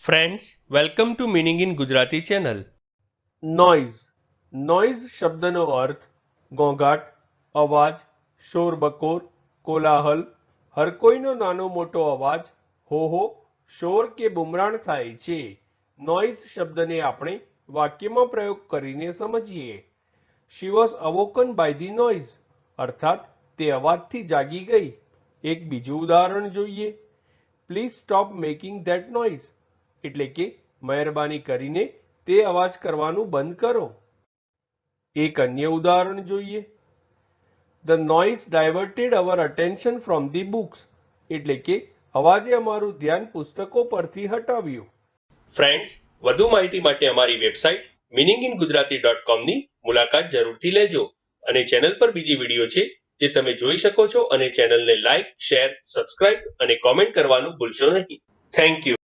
Friends welcome to meaning in Gujarati channel noise noise શબ્દનો અર્થ ઘોંઘાટ અવાજ શોરબકોર કોલાહલ હર કોઈનો નાનો મોટો અવાજ હો હો શોર કે બુમરાણ થાય છે નોઇઝ શબ્દને આપણે વાક્યમાં પ્રયોગ કરીને સમજીએ she was awoken by the noise અર્થાત તે અવાજથી જાગી ગઈ એક બીજું ઉદાહરણ જોઈએ please stop making that noise એટલે કે મહેરબાની કરીને તે અવાજ કરવાનું બંધ કરો. એક અન્ય ઉદાહરણ જોઈએ. The noise diverted our attention from the books એટલે કે અવાજે અમારું ધ્યાન પુસ્તકો પરથી હટાવ્યું. ફ્રેન્ડ્સ વધુ માહિતી માટે અમારી website meaning in Gujarati dot કોમની મુલાકાત જરૂરથી લેજો અને ચેનલ પર બીજી વીડિયો છે જે તમે જોઈ શકો છો અને ચેનલને લાઇક શેર સબસ્ક્રાઇબ અને કોમેન્ટ કરવાનું ભૂલશો નહીં. Thank you